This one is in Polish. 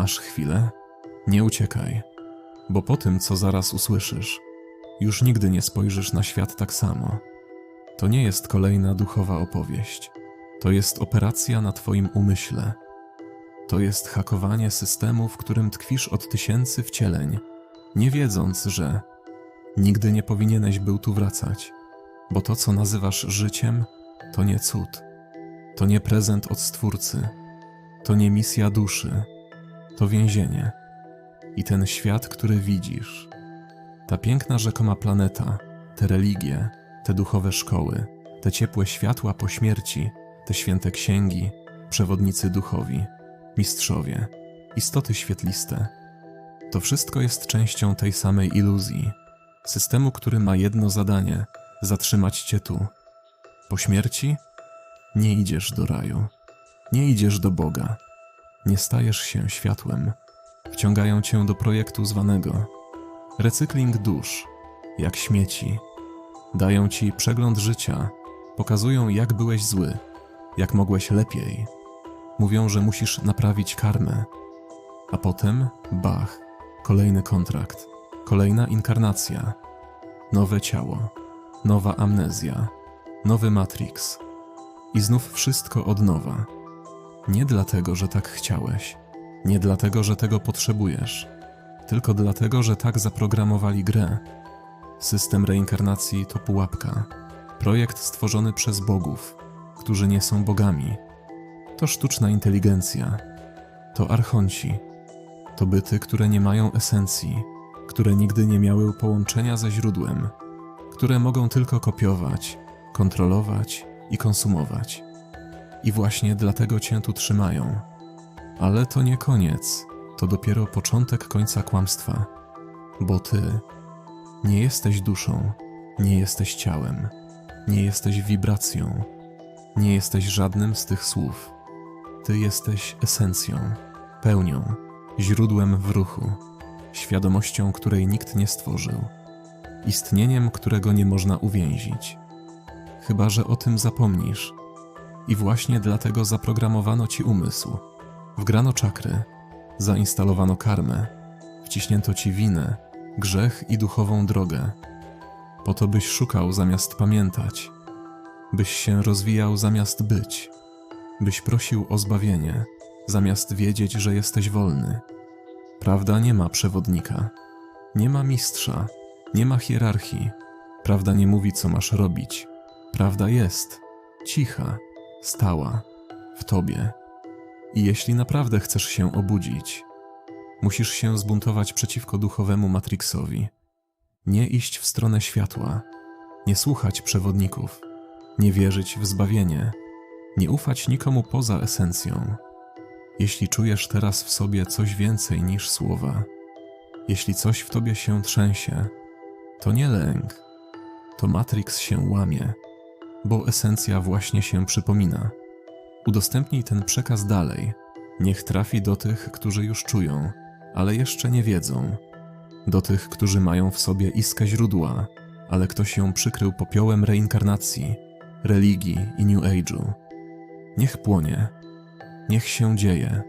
Masz chwilę? Nie uciekaj, bo po tym, co zaraz usłyszysz, już nigdy nie spojrzysz na świat tak samo. To nie jest kolejna duchowa opowieść. To jest operacja na Twoim umyśle. To jest hakowanie systemu, w którym tkwisz od tysięcy wcieleń, nie wiedząc, że nigdy nie powinieneś był tu wracać, bo to, co nazywasz życiem, to nie cud. To nie prezent od Stwórcy. To nie misja duszy. To więzienie. I ten świat, który widzisz. Ta piękna rzekoma planeta, te religie, te duchowe szkoły, te ciepłe światła po śmierci, te święte księgi, przewodnicy duchowi, mistrzowie, istoty świetliste. To wszystko jest częścią tej samej iluzji, systemu, który ma jedno zadanie zatrzymać cię tu. Po śmierci nie idziesz do raju, nie idziesz do Boga, nie stajesz się światłem. Wciągają cię do projektu zwanego recykling dusz, jak śmieci. Dają ci przegląd życia, pokazują, jak byłeś zły, jak mogłeś lepiej. Mówią, że musisz naprawić karmę. A potem bach, kolejny kontrakt, kolejna inkarnacja, nowe ciało, nowa amnezja, nowy Matrix. I znów wszystko od nowa. Nie dlatego, że tak chciałeś, nie dlatego, że tego potrzebujesz, tylko dlatego, że tak zaprogramowali grę. System reinkarnacji to pułapka, projekt stworzony przez bogów, którzy nie są bogami. To sztuczna inteligencja, to archonci, to byty, które nie mają esencji, które nigdy nie miały połączenia ze źródłem, które mogą tylko kopiować, kontrolować i konsumować. I właśnie dlatego cię tu trzymają. Ale to nie koniec, to dopiero początek końca kłamstwa, bo ty nie jesteś duszą, nie jesteś ciałem, nie jesteś wibracją, nie jesteś żadnym z tych słów. Ty jesteś esencją, pełnią, źródłem w ruchu, świadomością, której nikt nie stworzył, istnieniem, którego nie można uwięzić. Chyba, że o tym zapomnisz. I właśnie dlatego zaprogramowano ci umysł. Wgrano czakry, zainstalowano karmę, wciśnięto ci winę, grzech i duchową drogę. Po to byś szukał zamiast pamiętać, byś się rozwijał zamiast być, byś prosił o zbawienie, zamiast wiedzieć, że jesteś wolny. Prawda nie ma przewodnika, nie ma mistrza, nie ma hierarchii. Prawda nie mówi, co masz robić. Prawda jest cicha, stała, w tobie. I jeśli naprawdę chcesz się obudzić, musisz się zbuntować przeciwko duchowemu Matrixowi. Nie iść w stronę światła, nie słuchać przewodników, nie wierzyć w zbawienie, nie ufać nikomu poza esencją. Jeśli czujesz teraz w sobie coś więcej niż słowa, jeśli coś w tobie się trzęsie, to nie lęk, to Matrix się łamie, bo esencja właśnie się przypomina. Udostępnij ten przekaz dalej. Niech trafi do tych, którzy już czują, ale jeszcze nie wiedzą. Do tych, którzy mają w sobie iskę źródła, ale ktoś ją przykrył popiołem reinkarnacji, religii i New Age'u. Niech płonie. Niech się dzieje.